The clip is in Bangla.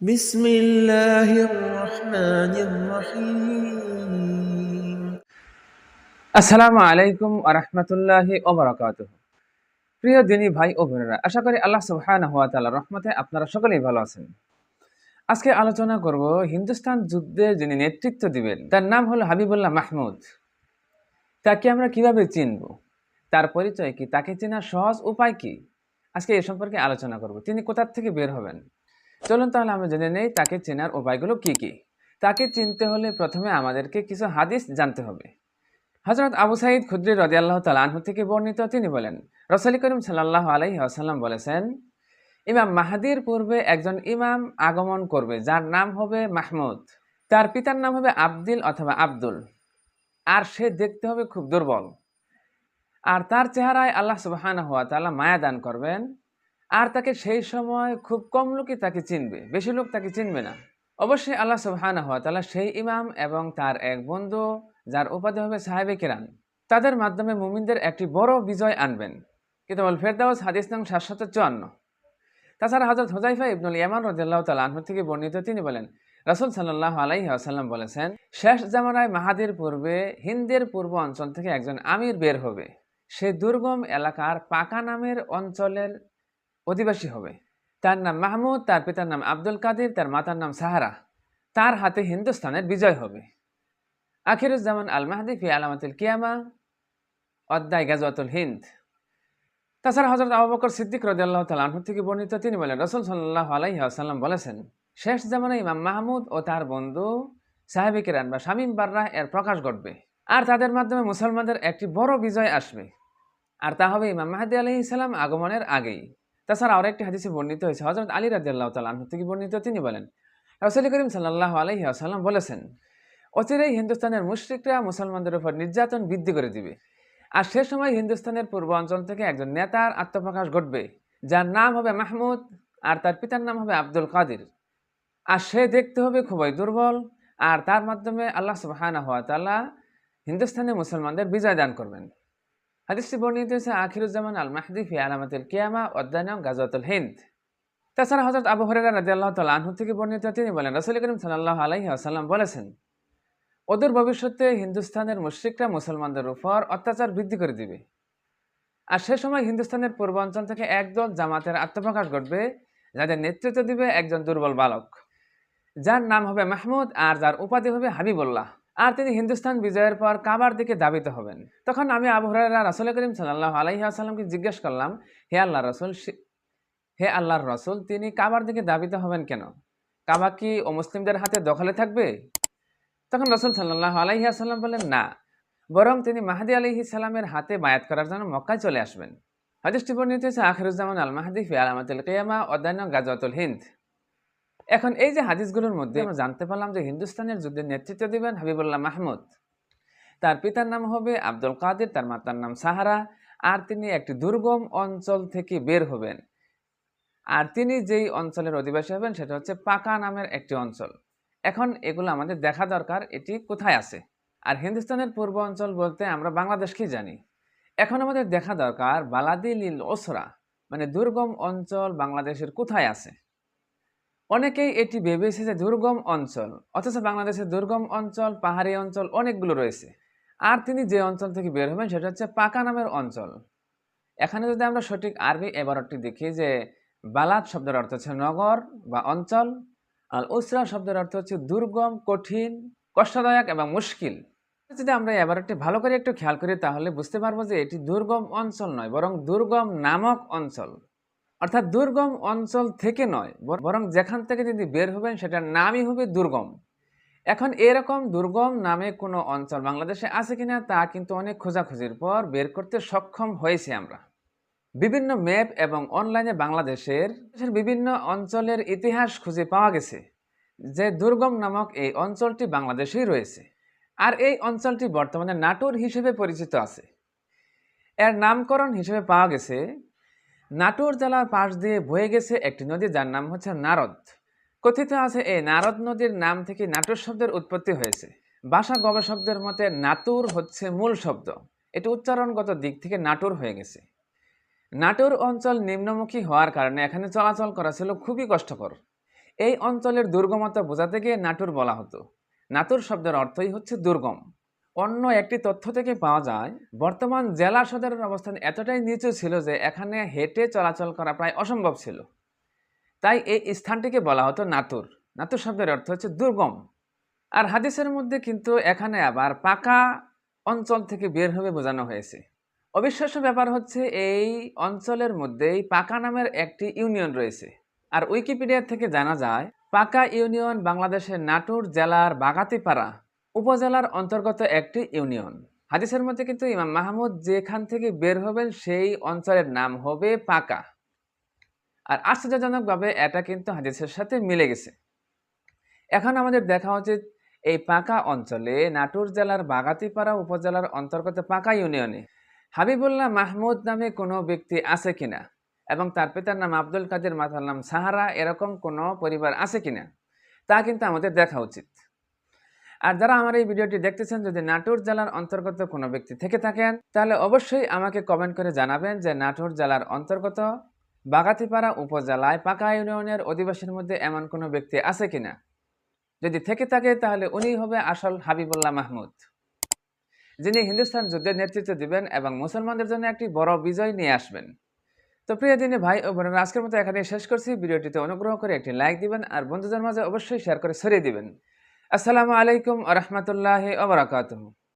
بسم الله الرحمن الرحيم আসসালামু আলাইকুম আরহামতুল্লাহি ওবরাকাত প্রিয় দিনী ভাই ও বোনেরা আশা করি আল্লাহ সুবহানাহু ওয়া তাআলার রহমতে আপনারা সকলেই ভালো আছেন আজকে আলোচনা করব হিন্দুস্তান যুদ্ধে যিনি নেতৃত্ব দিবেন তার নাম হলো হাবিবুল্লাহ মাহমুদ তাকে আমরা কিভাবে চিনব তার পরিচয় কি তাকে চেনার সহজ উপায় কি আজকে এ সম্পর্কে আলোচনা করব তিনি কোথার থেকে বের হবেন চলুন তাহলে আমরা জেনে নেই তাকে চেনার উপায়গুলো কি কি। তাকে চিনতে হলে প্রথমে আমাদেরকে কিছু হাদিস জানতে হবে। হজরত আবু সাইদ খুদ্রি রদি আল্লাহ তালাহ থেকে বর্ণিত তিনি বলেন, রসালি করিম সাল্লাহ আলাইহি আসাল্লাম বলেছেন, ইমাম মাহাদির পূর্বে একজন ইমাম আগমন করবে, যার নাম হবে মাহমুদ। তার পিতার নাম হবে আব্দিল অথবা আব্দুল। আর সে দেখতে হবে খুব দুর্বল। আর তার চেহারায় আল্লাহ সুবাহান হওয়া তাআলা মায়া দান করবেন। আর তাকে সেই সময় খুব কম লোকই তাকে চিনবে, বেশি লোক তাকে চিনবে না। অবশ্যই আল্লাহ সুবহান হওয়া তাআলা সেই ইমাম এবং তার এক বন্ধু, যার উপাধি হবে সাহেবে কেরান তাদের মাধ্যমে মুমিনদের একটি বড় বিজয় আনবেন। কিন্তু কিতাবুল ফেরদাউস, হাদিস নং সাতশত চুয়ান্ন। তাছাড়া হজরত হোজাইফা ইবনুল ইয়ামান রদিল্লাহ তাল আহমদ থেকে বর্ণিত তিনি বলেন, রাসুল সাল্লাহ আলাইহি আসাল্লাম বলেছেন, শেষ জামানায় মাহাদির পূর্বে হিন্দের পূর্ব অঞ্চল থেকে একজন আমির বের হবে। সে দুর্গম এলাকার পাকা নামের অঞ্চলের অধিবাসী হবে। তার নাম মাহমুদ, তার পিতার নাম আব্দুল কাদির, তার মাতার নাম সাহারা। তার হাতে হিন্দুস্তানের বিজয় হবে। আখিরুজ্জামান আল মাহদি ফি আলামাতুল কিয়ামা, অধ্যায় গাজওয়াতুল হিন্দ। তাছাড়া হজরত আবু বকর সিদ্দিক রদিয়াল্লাহ তালাহ থেকে বর্ণিত তিনি বলেন, রসুল সাল্লাহ আলাইহি আসাল্লাম বলেছেন, শেষ জামানে ইমাম মাহমুদ ও তার বন্ধু সাহেবিক রান বা শামীম বার্রাহ এর প্রকাশ ঘটবে। আর তাদের মাধ্যমে মুসলমানদের একটি বড় বিজয় আসবে। আর তা হবে ইমাম মাহাদি আলহি ইসলাম আগমনের আগেই। তাছাড়া আরও একটি হাদিসে বর্ণিত হয়েছে হজরত আলী রাজিয়াল্লাহ তালাহ থেকে বর্ণিত, তিনি বলেন, রসুল করিম সাল্লাহ আলহি আসাল্লাম বলেছেন, অচিরেই হিন্দুস্তানের মুশ্রিকরা মুসলমানদের উপর নির্যাতন বৃদ্ধি করে দিবে। আর সে সময় হিন্দুস্তানের পূর্ব অঞ্চল থেকে একজন নেতার আত্মপ্রকাশ ঘটবে, যার নাম হবে মাহমুদ আর তার পিতার নাম হবে আব্দুল কাদির। আর সে দেখতে হবে খুবই দুর্বল, আর তার মাধ্যমে আল্লাহ সুবাহানা হওয়া তাল্লাহ হিন্দুস্তানে মুসলমানদের বিজয় দান করবেন। হাদিসটি বর্ণিত হয়েছে আখিরুজ্জামান আল মাহদি ফি আলামাতুল কিয়ামা অধ্যায়ন গাজওয়াতুল হিন্দ। তাছাড়া হজরত আবু হরেরা রাজি আল্লাহ তাল আনহু থেকে বর্ণিত তিনি বলেন, রসুল করিম সাল্লাহ আলহি আসাল্লাম বলেছেন, ওদের ভবিষ্যতে হিন্দুস্তানের মুশ্রিকরা মুসলমানদের উপর অত্যাচার বৃদ্ধি করে দিবে। আর সে সময় হিন্দুস্তানের পূর্বাঞ্চল থেকে একদল জামাতের আত্মপ্রকাশ ঘটবে, যাদের নেতৃত্ব দিবে একজন দুর্বল বালক। যার নাম হবে মাহমুদ আর যার উপাধি হবে হাবিবুল্লাহ। আর তিনি হিন্দুস্তান বিজয়ের পর কাবার দিকে দাবিত হবেন। তখন আমি আবু হরাইরা রাসুল করিম সাল্লাহ আলহি আসাল্লামকে জিজ্ঞেস করলাম, হে আল্লাহ রসুল হে আল্লাহর রসুল, তিনি কাবার দিকে দাবিত হবেন কেন? কাবা কি ও মুসলিমদের হাতে দখলে থাকবে? তখন রসুল সাল্লাহ আলাইহি আসাল্লাম বললেন, না, বরং তিনি মাহাদি আলহি সাল্লামের হাতে বায়াত করার জন্য মক্কায় চলে আসবেন। হাদিসটি বর্ণিত হয়েছে, আখিরুজ্জামান আল মাহাদি ফি আলামাতুল কেয়ামা, অধ্যায়ন গাজওয়াতুল হিন্দ। এখন এই যে হাদিসগুলোর মধ্যে আমরা জানতে পারলাম যে হিন্দুস্তানের যুদ্ধে নেতৃত্ব দিবেন হাবিবুল্লাহ মাহমুদ। তার পিতার নাম হবে আব্দুল কাদের তার মাতার নাম সাহারা আর তিনি একটি দুর্গম অঞ্চল থেকে বের হবেন। আর তিনি যেই অঞ্চলের অধিবাসী হবেন সেটা হচ্ছে পাকা নামের একটি অঞ্চল। এখন এগুলো আমাদের দেখা দরকার এটি কোথায় আছে? আর হিন্দুস্তানের পূর্ব অঞ্চল বলতে আমরা বাংলাদেশকেই জানি? এখন আমাদের দেখা দরকার বালাদি লিল ওসরা মানে দুর্গম অঞ্চল বাংলাদেশের কোথায় আছে? অনেকেই এটি ভেবেছে যে দুর্গম অঞ্চল, অথচ বাংলাদেশের দুর্গম অঞ্চল, পাহাড়ি অঞ্চল অনেকগুলো রয়েছে। আর তিনি যে অঞ্চল থেকে বের হবেন সেটা হচ্ছে পাকা নামের অঞ্চল। এখানে যদি আমরা সঠিক আরবি এবারটি দেখি যে বালাদ শব্দের অর্থ হচ্ছে নগর বা অঞ্চল আর উসরা শব্দের অর্থ হচ্ছে দুর্গম, কঠিন, কষ্টদায়ক এবং মুশকিল। যদি আমরা এবারটি ভালো করে একটু খেয়াল করি তাহলে বুঝতে পারব যে এটি দুর্গম অঞ্চল নয়, বরং দুর্গম নামক অঞ্চল। অর্থাৎ দুর্গম অঞ্চল থেকে নয়, বরং যেখান থেকে যদি বের হবেন সেটার নামই হবে দুর্গম। এখন এরকম দুর্গম নামে কোনো অঞ্চল বাংলাদেশে আছে কিনা তা কিন্তু অনেক খোঁজাখুঁজির পর বের করতে সক্ষম হয়েছে আমরা। বিভিন্ন ম্যাপ এবং অনলাইনে বাংলাদেশের বিভিন্ন অঞ্চলের ইতিহাস খুঁজে পাওয়া গেছে যে দুর্গম নামক এই অঞ্চলটি বাংলাদেশেই রয়েছে। আর এই অঞ্চলটি বর্তমানে নাটোর হিসেবে পরিচিত আছে। এর নামকরণ হিসেবে পাওয়া গেছে নাটোর জেলার পাশ দিয়ে বয়ে গেছে একটি নদী যার নাম হচ্ছে নারদ। কথিত আছে, এই নারদ নদীর নাম থেকে নাটোর শব্দের উৎপত্তি হয়েছে। ভাষা গবেষকদের মতে নাতুর হচ্ছে মূল শব্দ। এটি উচ্চারণগত দিক থেকে নাটোর হয়ে গেছে। নাটোর অঞ্চল নিম্নমুখী হওয়ার কারণে এখানে চলাচল করা ছিল খুবই কষ্টকর। এই অঞ্চলের দুর্গমতা বোঝাতে গিয়ে নাটোর বলা হতো। নাটুর শব্দের অর্থই হচ্ছে দুর্গম। অন্য একটি তথ্য থেকে পাওয়া যায়, বর্তমান জেলা সদরের অবস্থান এতটাই নিচু ছিল যে এখানে হেঁটে চলাচল করা প্রায় অসম্ভব ছিল। তাই এই স্থানটিকে বলা হতো নাতুর। নাতুর শব্দের অর্থ হচ্ছে দুর্গম। আর হাদিসের মধ্যে কিন্তু এখানে আবার পাকা অঞ্চল থেকে বের হবে বোঝানো হয়েছে। অবিশ্বাস্য ব্যাপার হচ্ছে এই অঞ্চলের মধ্যেই পাকা নামের একটি ইউনিয়ন রয়েছে। আর উইকিপিডিয়া থেকে জানা যায়, পাকা ইউনিয়ন বাংলাদেশের নাটোর জেলার বাগাতিপাড়া উপজেলার অন্তর্গত একটি ইউনিয়ন। হাদিসের মধ্যে কিন্তু ইমাম মাহমুদ যেখান থেকে বের হবেন সেই অঞ্চলের নাম হবে পাকা। আর আশ্চর্যজনকভাবে এটা কিন্তু হাদিসের সাথে মিলে গেছে। এখন আমাদের দেখা উচিত এই পাকা অঞ্চলে নাটোর জেলার বাগাতিপাড়া উপজেলার অন্তর্গত পাকা ইউনিয়নে হাবিবুল্লাহ মাহমুদ নামে কোনো ব্যক্তি আছে কিনা এবং তার পিতার নাম আব্দুল কাদের, মাতার নাম সাহারা, এরকম কোনো পরিবার আছে কিনা তা কিন্তু আমাদের দেখা উচিত। আর যারা আমার এই ভিডিওটি দেখতেছেন, যদি নাটোর জেলার অন্তর্গত কোনো ব্যক্তি থেকে থাকেন, তাহলে অবশ্যই আমাকে কমেন্ট করে জানাবেন যে নাটোর জেলার অন্তর্গত বাগাতিপাড়া উপজেলায় পাকা ইউনিয়নের অধিবাসীর মধ্যে এমন কোনো ব্যক্তি আছে কিনা? যদি থেকে থাকে, তাহলে উনি হবে আসল হাবিবুল্লাহ মাহমুদ। যিনি হিন্দুস্তান যুদ্ধের নেতৃত্ব দিবেন এবং মুসলমানদের জন্য একটি বড় বিজয় নিয়ে আসবেন। তো প্রিয় দিনে ভাই ও বোনেরা, আজকের মতো এখানে শেষ করছি। ভিডিওটিতে অনুগ্রহ করে একটি লাইক দিবেন আর বন্ধুদের মাঝে অবশ্যই শেয়ার করে ছড়িয়ে দিবেন। আসসালামু আলাইকুম রহমতুল্লাহ ওবরাকাতুহ